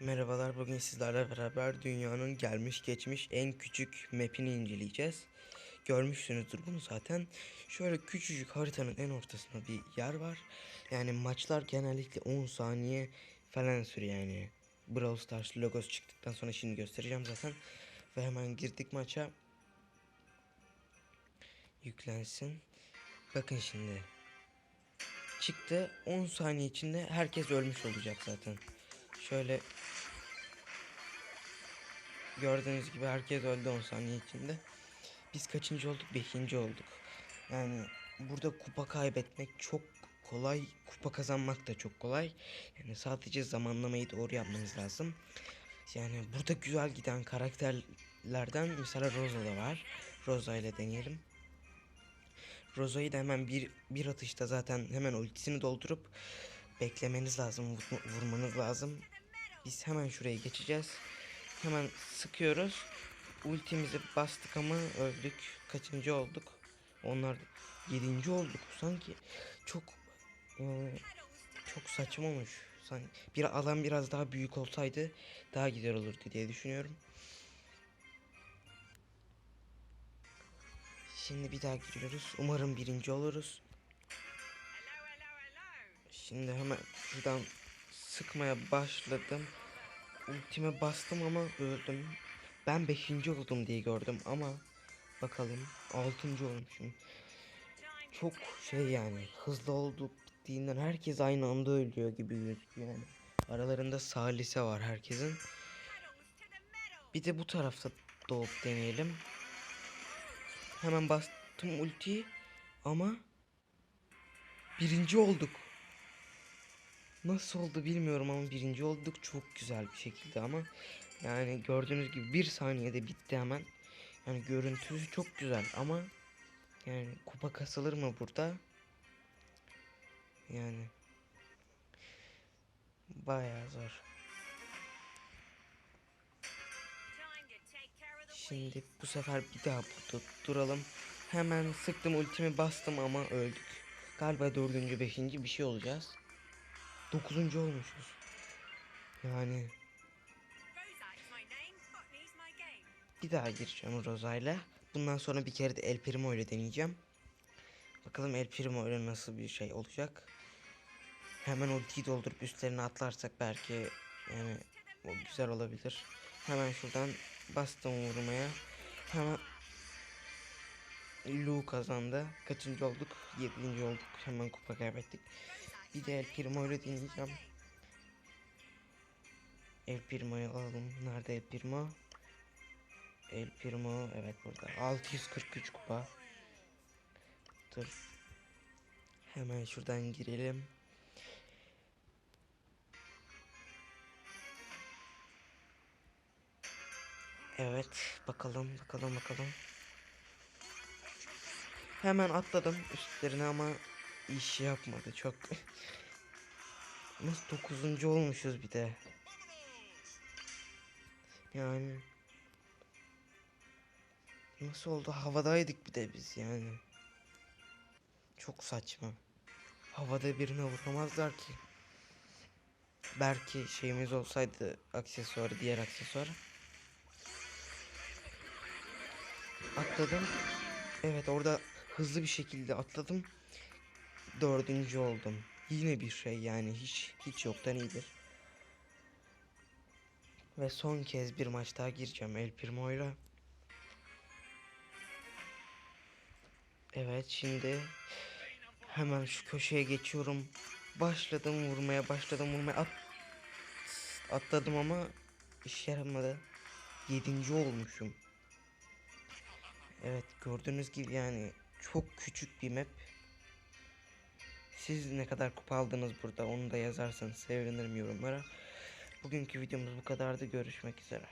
Merhabalar bugün sizlerle beraber dünyanın gelmiş geçmiş en küçük map'ini inceleyeceğiz. Görmüşsünüzdür bunu zaten. Şöyle küçücük haritanın en ortasında bir yer var. Yani maçlar genellikle 10 saniye falan sürüyor yani. Brawl Stars logosu çıktıktan sonra şimdi göstereceğim zaten. Ve hemen girdik maça. Yüklensin. Bakın şimdi. Çıktı 10 saniye içinde herkes ölmüş olacak zaten. Şöyle Gördüğünüz gibi herkes öldü 10 saniye içinde. Biz kaçıncı olduk? 5. olduk. Yani burada kupa kaybetmek çok kolay. Kupa kazanmak da çok kolay. Yani sadece zamanlamayı doğru yapmanız lazım. Yani burada güzel giden karakterlerden mesela Rosa da var. Rosa ile deneyelim. Rosa'yı da hemen bir, bir atışta zaten hemen ultisini doldurup beklemeniz lazım, vurma- vurmanız lazım. Biz hemen şuraya geçeceğiz. Hemen sıkıyoruz. Ultimizi bastık ama öldük. Kaçıncı olduk? Onlar yedinci olduk. Sanki çok yani çok saçma olmuş. Sanki bir alan biraz daha büyük olsaydı daha güzel olurdu diye düşünüyorum. Şimdi bir daha giriyoruz. Umarım birinci oluruz. Şimdi hemen şuradan sıkmaya başladım. Ultime bastım ama öldüm. Ben 5. oldum diye gördüm ama bakalım 6. olmuşum. Çok şey yani hızlı olduk bittiğinden herkes aynı anda ölüyor gibi gözüküyor yani. Aralarında salise var herkesin. Bir de bu tarafta doğup deneyelim. Hemen bastım ultiyi ama birinci olduk. Nasıl oldu bilmiyorum ama birinci olduk çok güzel bir şekilde ama yani gördüğünüz gibi bir saniyede bitti hemen. Yani görüntüsü çok güzel ama yani kupa kasılır mı burada? Yani bayağı zor. Şimdi bu sefer bir daha burada duralım. Hemen sıktım ultimi bastım ama öldük. Galiba dördüncü beşinci bir şey olacağız. Dokuzuncu olmuşuz. Yani bir daha gireceğim Roza'yla. Bundan sonra bir kere de El Primo ile deneyeceğim. Bakalım El Primo ile nasıl bir şey olacak. Hemen ultiyi doldurup üstlerine atlarsak belki yani o güzel olabilir. Hemen şuradan bastım vurmaya. Hemen Lu kazandı. Kaçıncı olduk? Yedinci olduk. Hemen kupa kaybettik. Bir de El Primo ile deneyeceğim. El Primo'yu alalım. Nerede El Primo? El Primo evet burada. 643 kupa. Dur. Hemen şuradan girelim. Evet, bakalım, bakalım, bakalım. Hemen atladım üstlerine ama iş yapmadı çok. Nasıl dokuzuncu olmuşuz bir de. Yani nasıl oldu havadaydık bir de biz yani. Çok saçma. Havada birine vuramazlar ki. Belki şeyimiz olsaydı aksesuar diğer aksesuar. Atladım. Evet orada hızlı bir şekilde atladım. Dördüncü oldum. Yine bir şey yani hiç hiç yoktan iyidir. Ve son kez bir maç daha gireceğim El Primo'yla. Evet şimdi hemen şu köşeye geçiyorum. Başladım vurmaya başladım vurmaya at atladım ama iş yaramadı. Yedinci olmuşum. Evet gördüğünüz gibi yani çok küçük bir map. Siz ne kadar kupa aldınız burada onu da yazarsanız sevinirim yorumlara. Bugünkü videomuz bu kadardı. Görüşmek üzere.